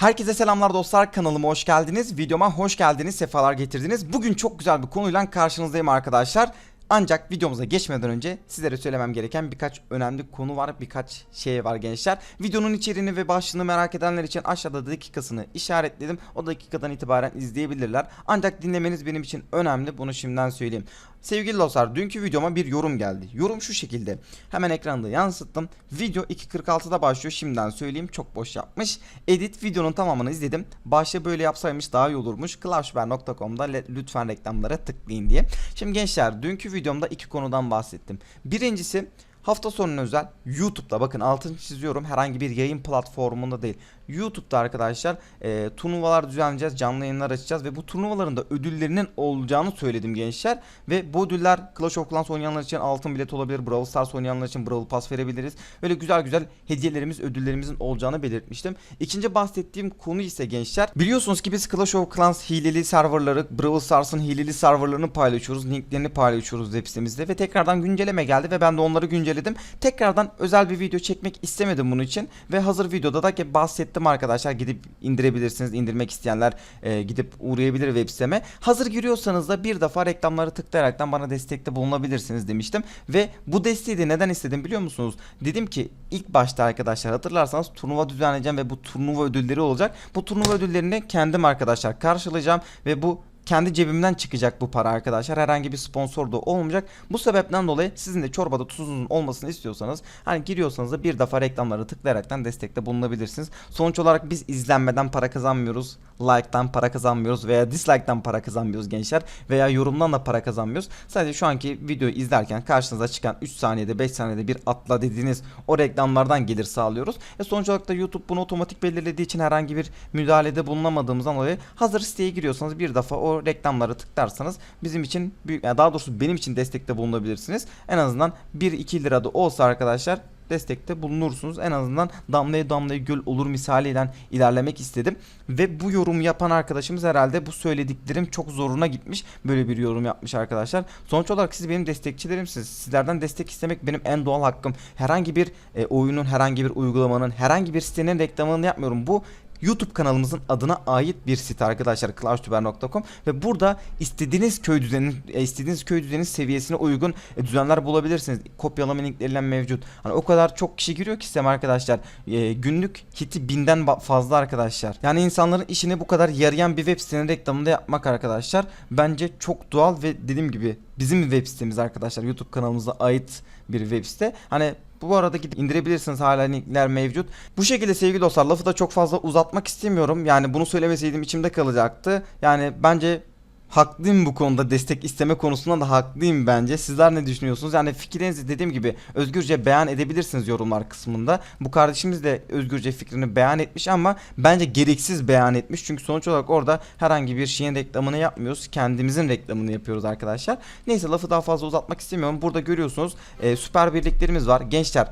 Herkese selamlar dostlar kanalıma hoş geldiniz. Videoma hoş geldiniz, sefalar getirdiniz. Bugün çok güzel bir konuyla karşınızdayım arkadaşlar. Ancak videomuza geçmeden önce sizlere söylemem gereken birkaç önemli konu var, birkaç şey var gençler. Videonun içeriğini ve başlığını merak edenler için aşağıda dakikasını işaretledim. O dakikadan itibaren izleyebilirler. Ancak dinlemeniz benim için önemli, bunu şimdiden söyleyeyim. Sevgili dostlar, dünkü videoma bir yorum geldi. Yorum şu şekilde. Hemen ekranda yansıttım. Video 2.46'da başlıyor. Şimdiden söyleyeyim. Çok boş yapmış. Edit videonun tamamını izledim. Başta böyle yapsaymış daha iyi olurmuş. Clashware.com'da lütfen reklamlara tıklayın diye. Şimdi gençler, dünkü videomda iki konudan bahsettim. Birincisi Hafta sonuna özel YouTube'da bakın altını çiziyorum herhangi bir yayın platformunda değil. YouTube'da arkadaşlar e, turnuvalar düzenleyeceğiz, canlı yayınlar açacağız ve bu turnuvaların da ödüllerinin olacağını söyledim gençler. Ve bu ödüller Clash of Clans oynayanlar için altın bilet olabilir, Brawl Stars oynayanlar için Brawl Pass verebiliriz. Böyle güzel güzel hediyelerimiz, ödüllerimizin olacağını belirtmiştim. İkinci bahsettiğim konu ise gençler biliyorsunuz ki biz Clash of Clans hileli serverları, Brawl Stars'ın hileli serverlarını paylaşıyoruz, linklerini paylaşıyoruz web sitemizde ve tekrardan güncelleme geldi ve ben de onları güncelledim. Tekrardan özel bir video çekmek istemedim bunun için ve hazır videoda da bahsettim arkadaşlar gidip indirebilirsiniz. İndirmek isteyenler e, gidip uğrayabilir web siteme. Hazır giriyorsanız da bir defa reklamları tıklayaraktan bana destekte bulunabilirsiniz demiştim ve bu desteği de neden istedim biliyor musunuz? Dedim ki ilk başta arkadaşlar hatırlarsanız turnuva düzenleyeceğim ve bu turnuva ödülleri olacak. Bu turnuva ödüllerini kendim arkadaşlar karşılayacağım ve bu kendi cebimden çıkacak bu para arkadaşlar. Herhangi bir sponsor da olmayacak. Bu sebepten dolayı sizin de çorbada tuzunuzun olmasını istiyorsanız hani giriyorsanız da bir defa reklamları tıklayaraktan destekte bulunabilirsiniz. Sonuç olarak biz izlenmeden para kazanmıyoruz. Like'tan para kazanmıyoruz veya dislike'tan para kazanmıyoruz gençler veya yorumdan da para kazanmıyoruz. Sadece şu anki videoyu izlerken karşınıza çıkan 3 saniyede 5 saniyede bir atla dediğiniz o reklamlardan gelir sağlıyoruz. E sonuç olarak da YouTube bunu otomatik belirlediği için herhangi bir müdahalede bulunamadığımızdan dolayı hazır siteye giriyorsanız bir defa o reklamları tıklarsanız bizim için büyük yani daha doğrusu benim için destekte bulunabilirsiniz. En azından 1-2 lira da olsa arkadaşlar destekte bulunursunuz. En azından damlaya damlaya göl olur misaliyle ilerlemek istedim. Ve bu yorum yapan arkadaşımız herhalde bu söylediklerim çok zoruna gitmiş. Böyle bir yorum yapmış arkadaşlar. Sonuç olarak siz benim destekçilerimsiniz. Sizlerden destek istemek benim en doğal hakkım. Herhangi bir e, oyunun, herhangi bir uygulamanın, herhangi bir sitenin reklamını yapmıyorum. Bu YouTube kanalımızın adına ait bir site arkadaşlar clashtuber.com ve burada istediğiniz köy düzeninin e, istediğiniz köy düzenin seviyesine uygun e, düzenler bulabilirsiniz. Kopyalama linkleriyle mevcut. Hani o kadar çok kişi giriyor ki sistem arkadaşlar. E, günlük hiti binden fazla arkadaşlar. Yani insanların işini bu kadar yarayan bir web sitenin reklamında yapmak arkadaşlar bence çok doğal ve dediğim gibi bizim web sitemiz arkadaşlar YouTube kanalımıza ait bir web site. Hani bu arada gidip indirebilirsiniz hala linkler mevcut. Bu şekilde sevgili dostlar lafı da çok fazla uzatmak istemiyorum. Yani bunu söylemeseydim içimde kalacaktı. Yani bence haklıyım bu konuda destek isteme konusunda da haklıyım bence. Sizler ne düşünüyorsunuz? Yani fikirlerinizi dediğim gibi özgürce beyan edebilirsiniz yorumlar kısmında. Bu kardeşimiz de özgürce fikrini beyan etmiş ama bence gereksiz beyan etmiş. Çünkü sonuç olarak orada herhangi bir şeyin reklamını yapmıyoruz. Kendimizin reklamını yapıyoruz arkadaşlar. Neyse lafı daha fazla uzatmak istemiyorum. Burada görüyorsunuz e, süper birliklerimiz var. Gençler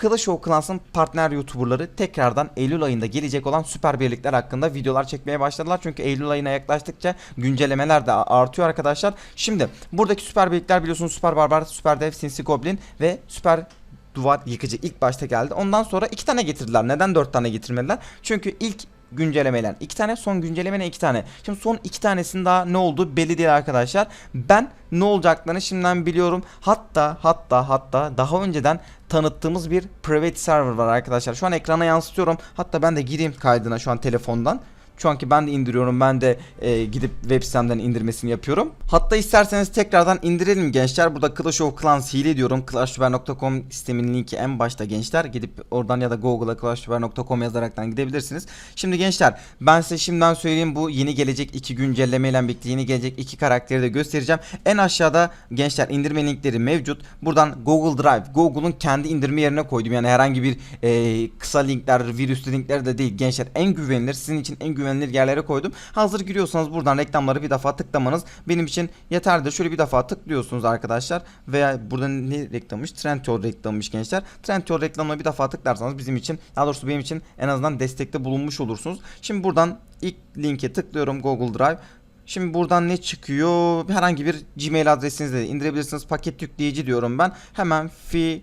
Clash of partner YouTuber'ları tekrardan Eylül ayında gelecek olan süper birlikler hakkında videolar çekmeye başladılar. Çünkü Eylül ayına yaklaştıkça güncellemeler de artıyor arkadaşlar. Şimdi buradaki süper birlikler biliyorsunuz Süper Barbar, Süper Dev, Sinsi Goblin ve Süper duvar yıkıcı ilk başta geldi. Ondan sonra iki tane getirdiler. Neden dört tane getirmediler? Çünkü ilk güncellemeler iki tane son güncellemeler iki tane. Şimdi son iki tanesinin daha ne olduğu belli değil arkadaşlar. Ben ne olacaklarını şimdiden biliyorum. Hatta hatta hatta daha önceden tanıttığımız bir private server var arkadaşlar. Şu an ekrana yansıtıyorum. Hatta ben de gireyim kaydına şu an telefondan. Şu anki ben de indiriyorum. Ben de e, gidip web sitemden indirmesini yapıyorum. Hatta isterseniz tekrardan indirelim gençler. Burada Clash of Clans hile diyorum. ClashTuber.com sistemin linki en başta gençler. Gidip oradan ya da Google'a ClashTuber.com yazaraktan gidebilirsiniz. Şimdi gençler ben size şimdiden söyleyeyim bu yeni gelecek iki güncellemeyle birlikte yeni gelecek iki karakteri de göstereceğim. En aşağıda gençler indirme linkleri mevcut. Buradan Google Drive, Google'un kendi indirme yerine koydum. Yani herhangi bir e, kısa linkler, virüslü linkler de değil gençler. En güvenilir, sizin için en güvenilir güvenilir yerlere koydum. Hazır giriyorsanız buradan reklamları bir defa tıklamanız benim için yeterli. Şöyle bir defa tıklıyorsunuz arkadaşlar veya burada ne reklammış? Trendyol reklammış gençler. Trendyol reklamına bir defa tıklarsanız bizim için daha doğrusu benim için en azından destekte bulunmuş olursunuz. Şimdi buradan ilk linke tıklıyorum Google Drive. Şimdi buradan ne çıkıyor? Herhangi bir Gmail adresinizle indirebilirsiniz. Paket yükleyici diyorum ben. Hemen fi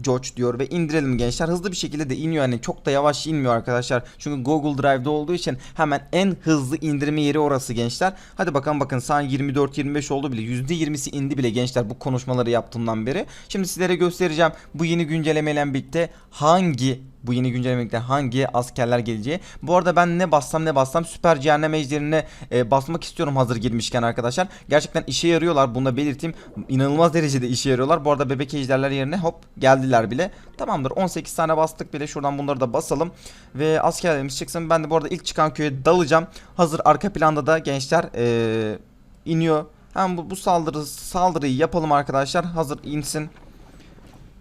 George diyor ve indirelim gençler. Hızlı bir şekilde de iniyor yani çok da yavaş inmiyor arkadaşlar. Çünkü Google Drive'da olduğu için hemen en hızlı indirme yeri orası gençler. Hadi bakalım bakın sağ 24-25 oldu bile. %20'si indi bile gençler bu konuşmaları yaptığımdan beri. Şimdi sizlere göstereceğim bu yeni güncellemeyle birlikte hangi bu yeni güncellemekte hangi askerler geleceği. Bu arada ben ne bassam ne bassam süper cehennem ejderine e, basmak istiyorum hazır girmişken arkadaşlar. Gerçekten işe yarıyorlar bunu da belirteyim. İnanılmaz derecede işe yarıyorlar. Bu arada bebek ejderler yerine hop geldiler bile. Tamamdır 18 tane bastık bile şuradan bunları da basalım. Ve askerlerimiz çıksın. Ben de bu arada ilk çıkan köye dalacağım. Hazır arka planda da gençler e, iniyor. Hem bu, bu saldırı saldırıyı yapalım arkadaşlar. Hazır insin.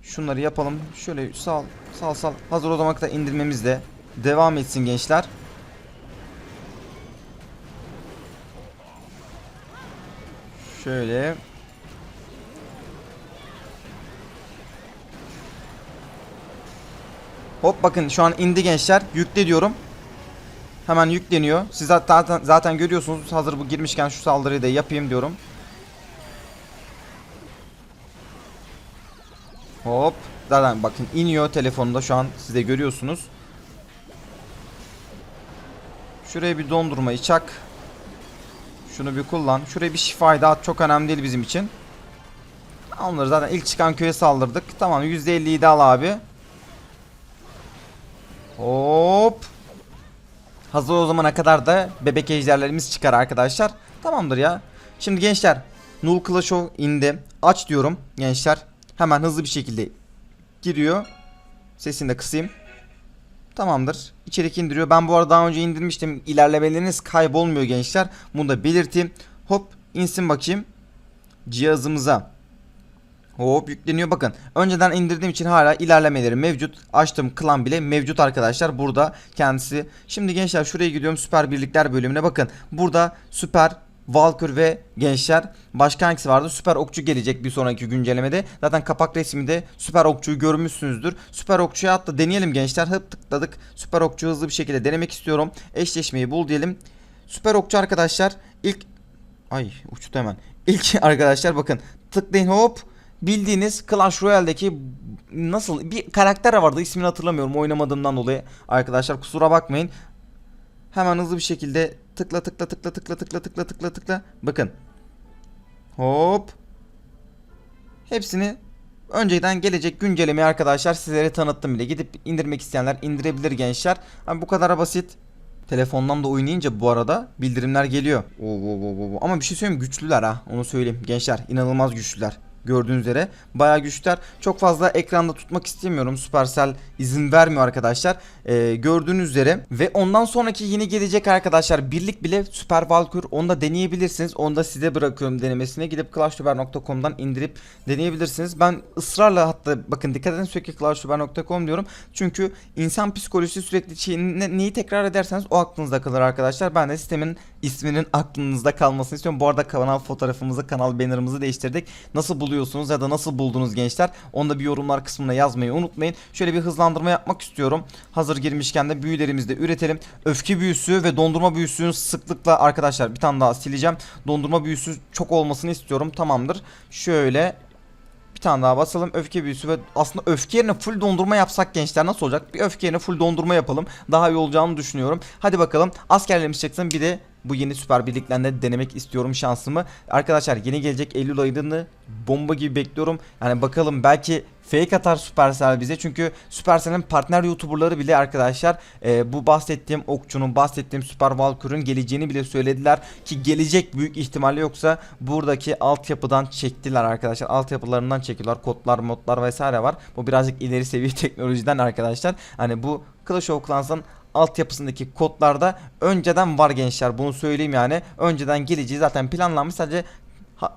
Şunları yapalım. Şöyle sal sal sal. Hazır o zaman kadar indirmemiz de devam etsin gençler. Şöyle. Hop bakın şu an indi gençler. Yükle diyorum. Hemen yükleniyor. Siz zaten zaten görüyorsunuz. Hazır bu girmişken şu saldırıyı da yapayım diyorum. Hop. Zaten bakın iniyor telefonda şu an siz de görüyorsunuz. Şuraya bir dondurmayı çak. Şunu bir kullan. Şuraya bir şifayı da at. Çok önemli değil bizim için. Onları zaten ilk çıkan köye saldırdık. Tamam %50'yi de al abi. Hop. Hazır o zamana kadar da bebek ejderlerimiz çıkar arkadaşlar. Tamamdır ya. Şimdi gençler. Null Clash indi. Aç diyorum gençler. Hemen hızlı bir şekilde giriyor. Sesini de kısayım. Tamamdır. İçerik indiriyor. Ben bu arada daha önce indirmiştim. İlerlemeleriniz kaybolmuyor gençler. Bunu da belirteyim. Hop insin bakayım. Cihazımıza. Hop yükleniyor bakın. Önceden indirdiğim için hala ilerlemeleri mevcut. Açtım klan bile mevcut arkadaşlar. Burada kendisi. Şimdi gençler şuraya gidiyorum süper birlikler bölümüne bakın. Burada süper Valkür ve gençler başka hangisi vardı? Süper okçu gelecek bir sonraki güncellemede. Zaten kapak resminde süper okçuyu görmüşsünüzdür. Süper okçuya atla deneyelim gençler. Hıp tıkladık. Süper okçu hızlı bir şekilde denemek istiyorum. Eşleşmeyi bul diyelim. Süper okçu arkadaşlar ilk ay uçtu hemen. İlk arkadaşlar bakın tıklayın hop bildiğiniz Clash Royale'deki nasıl bir karakter vardı ismini hatırlamıyorum oynamadığımdan dolayı arkadaşlar kusura bakmayın. Hemen hızlı bir şekilde tıkla tıkla tıkla tıkla tıkla tıkla tıkla tıkla. Bakın. Hop. Hepsini önceden gelecek güncellemeyi arkadaşlar sizlere tanıttım bile. Gidip indirmek isteyenler indirebilir gençler. Hani bu kadar basit. Telefondan da oynayınca bu arada bildirimler geliyor. Oo, oo, oo, oo. Ama bir şey söyleyeyim güçlüler ha onu söyleyeyim gençler inanılmaz güçlüler gördüğünüz üzere bayağı güçler. Çok fazla ekranda tutmak istemiyorum. Supercell izin vermiyor arkadaşlar. Ee, gördüğünüz üzere ve ondan sonraki yeni gelecek arkadaşlar birlik bile Super Valkyr onu da deneyebilirsiniz. Onu da size bırakıyorum denemesine. Gidip clashtüber.com'dan indirip deneyebilirsiniz. Ben ısrarla hatta bakın dikkat edin sürekli clashtüber.com diyorum. Çünkü insan psikolojisi sürekli şey, ne, neyi tekrar ederseniz o aklınızda kalır arkadaşlar. Ben de sistemin isminin aklınızda kalmasını istiyorum. Bu arada kanal fotoğrafımızı, kanal bannerımızı değiştirdik. Nasıl buluyorsunuz ya da nasıl buldunuz gençler? Onu da bir yorumlar kısmına yazmayı unutmayın. Şöyle bir hızlandırma yapmak istiyorum. Hazır girmişken de büyülerimizi de üretelim. Öfke büyüsü ve dondurma büyüsünün sıklıkla arkadaşlar bir tane daha sileceğim. Dondurma büyüsü çok olmasını istiyorum. Tamamdır. Şöyle bir tane daha basalım. Öfke büyüsü ve aslında öfke yerine full dondurma yapsak gençler nasıl olacak? Bir öfke yerine full dondurma yapalım. Daha iyi olacağını düşünüyorum. Hadi bakalım. Askerlerimiz çıksın. Bir de bu yeni süper birliklerinde denemek istiyorum şansımı. Arkadaşlar yeni gelecek Eylül ayını bomba gibi bekliyorum. Yani bakalım belki fake atar Supercell bize. Çünkü Supercell'in partner YouTuber'ları bile arkadaşlar e, bu bahsettiğim okçunun, bahsettiğim Super Valkyrie'nin geleceğini bile söylediler. Ki gelecek büyük ihtimalle yoksa buradaki altyapıdan çektiler arkadaşlar. Altyapılarından çekiyorlar. Kodlar, modlar vesaire var. Bu birazcık ileri seviye teknolojiden arkadaşlar. Hani bu Clash of Clans'ın altyapısındaki kodlarda önceden var gençler bunu söyleyeyim yani önceden geleceği zaten planlanmış sadece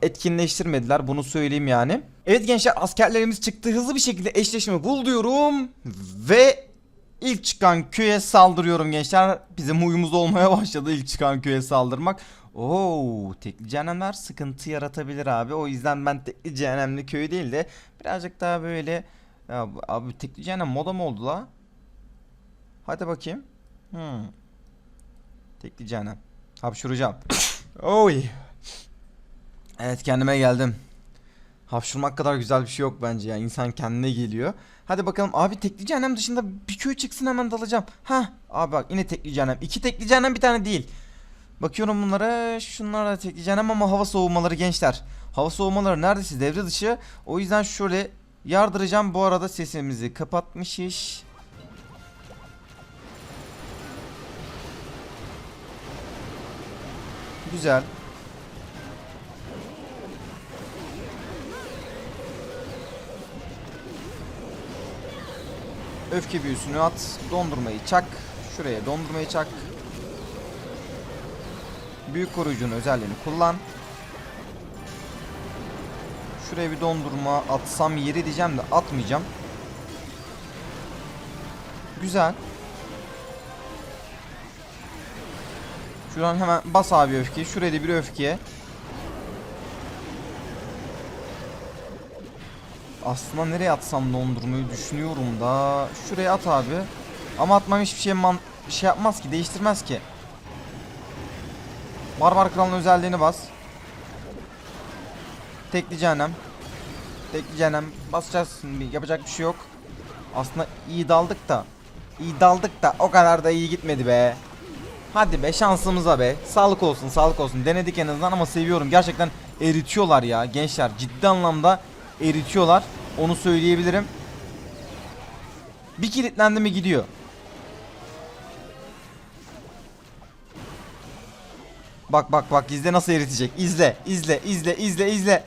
etkinleştirmediler bunu söyleyeyim yani. Evet gençler askerlerimiz çıktı hızlı bir şekilde eşleşme bul diyorum ve ilk çıkan köye saldırıyorum gençler. Bizim huyumuz olmaya başladı ilk çıkan köye saldırmak. Oo, tekli cehennemler sıkıntı yaratabilir abi. O yüzden ben tekli cehennemli köy değil de birazcık daha böyle ya, abi tekli cehennem moda mı oldu la? Hadi bakayım. Hmm. Tekli cehennem. Hapşuracağım. Oy. Evet kendime geldim. Hapşurmak kadar güzel bir şey yok bence ya. İnsan kendine geliyor. Hadi bakalım abi tekli cehennem dışında bir köy çıksın hemen dalacağım. Ha abi bak yine tekli cehennem. İki tekli cehennem bir tane değil. Bakıyorum bunlara şunlar da tekli cehennem ama hava soğumaları gençler. Hava soğumaları neredeyse devre dışı. O yüzden şöyle yardıracağım. Bu arada sesimizi kapatmışız. Güzel. Öfke büyüsünü at. Dondurmayı çak. Şuraya dondurmayı çak. Büyük koruyucunun özelliğini kullan. Şuraya bir dondurma atsam yeri diyeceğim de atmayacağım. Güzel. Şuradan hemen bas abi öfkeyi. Şuraya da bir öfkeye. Aslında nereye atsam dondurmayı düşünüyorum da. Şuraya at abi. Ama atmam hiçbir şey man şey yapmaz ki, değiştirmez ki. Barbar kralın özelliğini bas. Tekli cehennem. Tekli cehennem. Basacağız. Yapacak bir şey yok. Aslında iyi daldık da. İyi daldık da o kadar da iyi gitmedi be. Hadi be şansımıza be. Sağlık olsun sağlık olsun. Denedik en azından ama seviyorum. Gerçekten eritiyorlar ya gençler. Ciddi anlamda eritiyorlar. Onu söyleyebilirim. Bir kilitlendi mi gidiyor. Bak bak bak izle nasıl eritecek. İzle izle izle izle izle.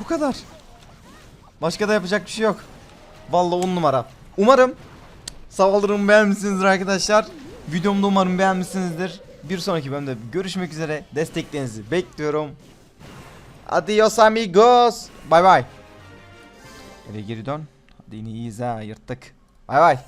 Bu kadar. Başka da yapacak bir şey yok. Vallahi on numara. Umarım saldırımı beğenmişsinizdir arkadaşlar. Videomu da umarım beğenmişsinizdir. Bir sonraki bölümde görüşmek üzere. Desteklerinizi bekliyorum. Adios amigos. Bay bay. Eve geri dön. Hadi yine iyiyiz ha yırttık. Bay bay.